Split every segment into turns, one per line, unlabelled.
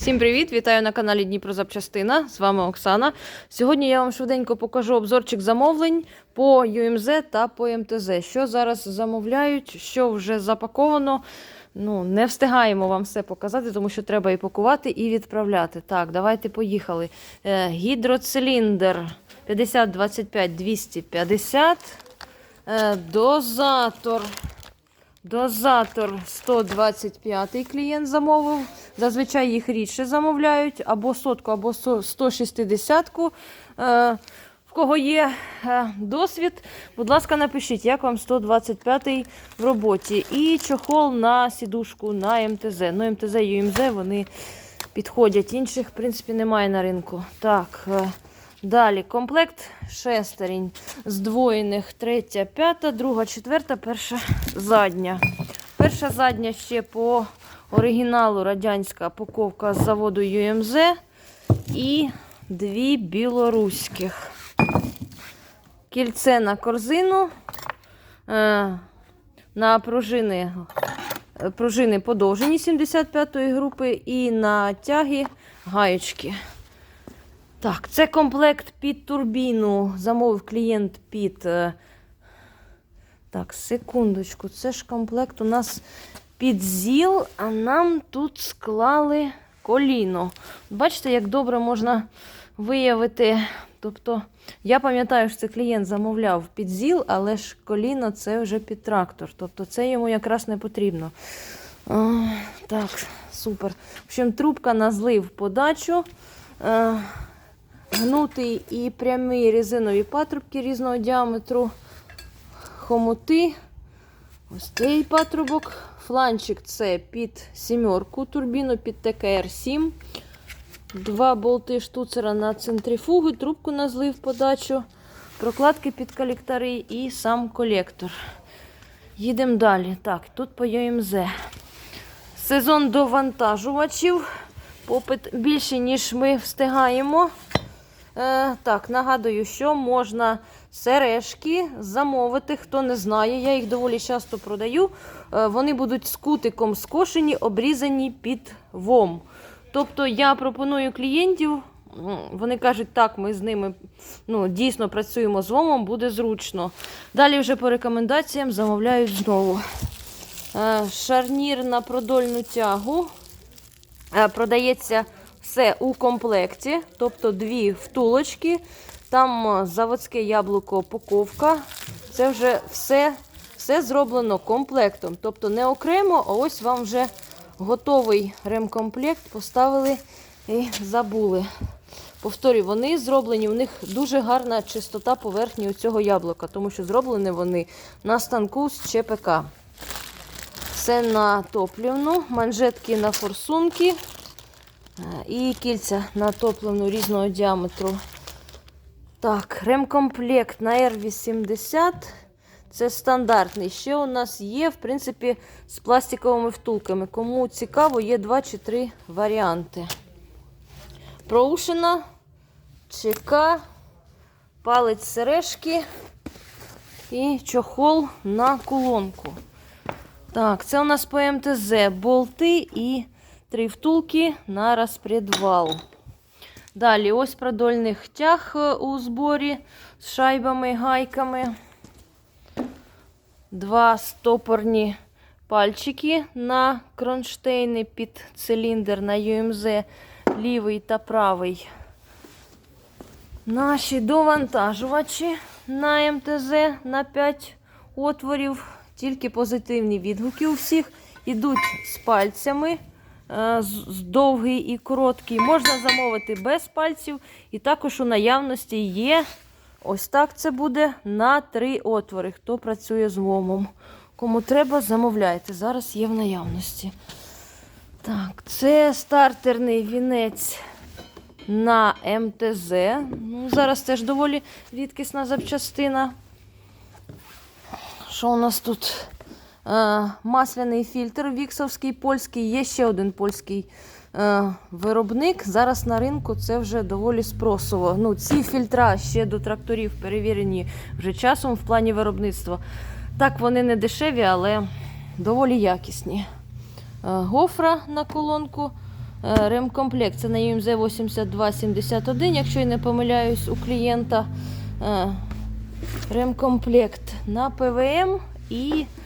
Всім привіт! Вітаю на каналі Дніпро Запчастина. З вами Оксана. Сьогодні я вам швиденько покажу обзорчик замовлень по UMZ та по МТЗ. Що зараз замовляють, що вже запаковано. Ну, не встигаємо вам все показати, тому що треба і пакувати, і відправляти. Так, давайте поїхали. Е, гідроциліндр 5025 250. Е, дозатор. Дозатор 125 клієнт замовив. Зазвичай їх рідше замовляють або сотку, або 160. Е, в кого є е, досвід, будь ласка, напишіть, як вам 125 в роботі. І чохол на сідушку на МТЗ. Ну, МТЗ і ЮМЗ вони підходять. Інших, в принципі, немає на ринку. Так. Далі комплект шестерінь здвоєних, третя, п'ята, друга, четверта, перша задня. Перша задня ще по оригіналу радянська упаковка з заводу ЮМЗ і дві білоруських. Кільце на корзину, е, на пружини, е, пружини подовжені 75-ї групи і на тяги гаєчки. Так, це комплект під турбіну. Замовив клієнт під. е, Так, секундочку. Це ж комплект у нас під ЗІЛ, а нам тут склали коліно. Бачите, як добре можна виявити. Тобто, я пам'ятаю, що це клієнт замовляв під ЗІЛ, але ж коліно це вже під трактор. Тобто це йому якраз не потрібно. А, так, супер. В общем, трубка на злив подачу. Е, гнутий і прямі резинові патрубки різного діаметру, хомути. Ось цей патрубок. Фланчик це під сімерку турбіну, під ТКР-7. Два болти штуцера на центрифуги, трубку на злив подачу, прокладки під колектори і сам колектор. Їдемо далі. Так, тут по ЮМЗ. Сезон довантажувачів. Попит більше, ніж ми встигаємо. Е, так, нагадую, що можна сережки замовити. Хто не знає, я їх доволі часто продаю. Е, вони будуть з кутиком скошені, обрізані під вом. Тобто я пропоную клієнтів, вони кажуть, так, ми з ними ну, дійсно працюємо з вомом, буде зручно. Далі вже по рекомендаціям замовляють знову. Е, шарнір на продольну тягу. Е, Продається все у комплекті, тобто дві втулочки, там е, заводське яблуко упаковка. Це вже все, все зроблено комплектом. Тобто не окремо, а ось вам вже готовий ремкомплект поставили і забули. Повторюю, вони зроблені, у них дуже гарна чистота поверхні у цього яблука, тому що зроблені вони на станку з ЧПК. Це на топлівну, манжетки на форсунки і кільця на топливну різного діаметру. Так, ремкомплект на R80. Це стандартний. Ще у нас є, в принципі, з пластиковими втулками. Кому цікаво, є 2 чи 3 варіанти. Проушина, ЧК, палець сережки і чохол на кулонку. Так, це у нас по МТЗ болти і три втулки на розпредвал. Далі ось продольних тяг е, у зборі з шайбами, гайками. Два стопорні пальчики на кронштейни під циліндр на ЮМЗ лівий та правий. Наші довантажувачі на МТЗ на 5 отворів. Тільки позитивні відгуки у всіх. Ідуть з пальцями. Е, довгий і короткий. Можна замовити без пальців. І також у наявності є. Ось так це буде на три отвори. Хто працює з ломом. Кому треба, замовляйте. Зараз є в наявності. Так, це стартерний вінець на МТЗ. Ну, зараз теж доволі рідкісна запчастина. Що у нас тут? Е, масляний фільтр віксовський, польський. Є ще один польський е, виробник. Зараз на ринку це вже доволі спросово. Ну, ці фільтра ще до тракторів перевірені вже часом в плані виробництва. Так, вони не дешеві, але доволі якісні. Е, гофра на колонку. Ремкомплект це на ЮМЗ 8271, якщо я не помиляюсь у клієнта. Ремкомплект на ПВМ і е,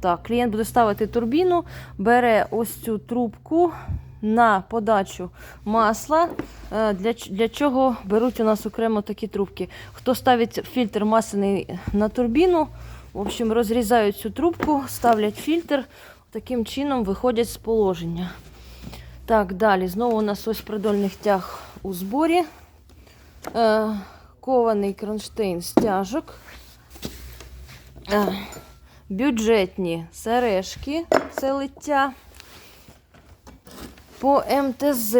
так, клієнт буде ставити турбіну, бере ось цю трубку на подачу масла. Е, Для, для чого беруть у нас окремо такі трубки? Хто ставить фільтр масляний на турбіну, в общем, розрізають цю трубку, ставлять фільтр, таким чином виходять з положення. Так, далі. Знову у нас ось продольних тяг у зборі. Е, кований кронштейн стяжок. Бюджетні сережки, це лиття. По МТЗ.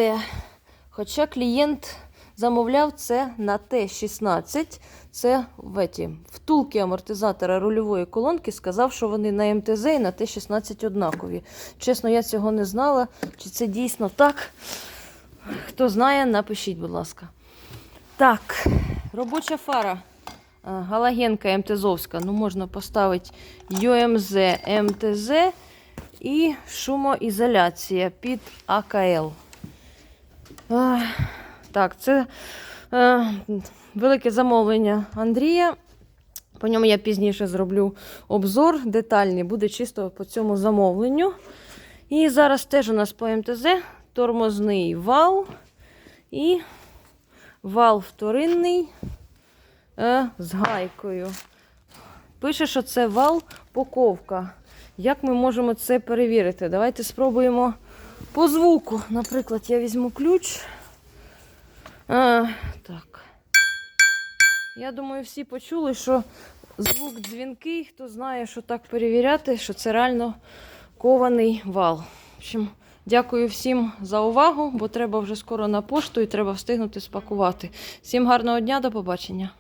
Хоча клієнт замовляв це на Т-16. Це в еті, втулки амортизатора рульової колонки. Сказав, що вони на МТЗ і на Т-16 однакові. Чесно, я цього не знала. Чи це дійсно так? Хто знає, напишіть, будь ласка. Так, робоча фара. А, Галагенка МТЗовська. Ну, можна поставити ЮМЗ МТЗ і шумоізоляція під АКЛ. А, так, це е, велике замовлення Андрія. По ньому я пізніше зроблю обзор детальний, буде чисто по цьому замовленню. І зараз теж у нас по МТЗ тормозний вал і вал вторинний е, з гайкою. Пише, що це вал поковка. Як ми можемо це перевірити? Давайте спробуємо по звуку. Наприклад, я візьму ключ. А, так. Я думаю, всі почули, що звук дзвінкий. Хто знає, що так перевіряти, що це реально кований вал. В общем, дякую всім за увагу, бо треба вже скоро на пошту і треба встигнути спакувати. Всім гарного дня, до побачення.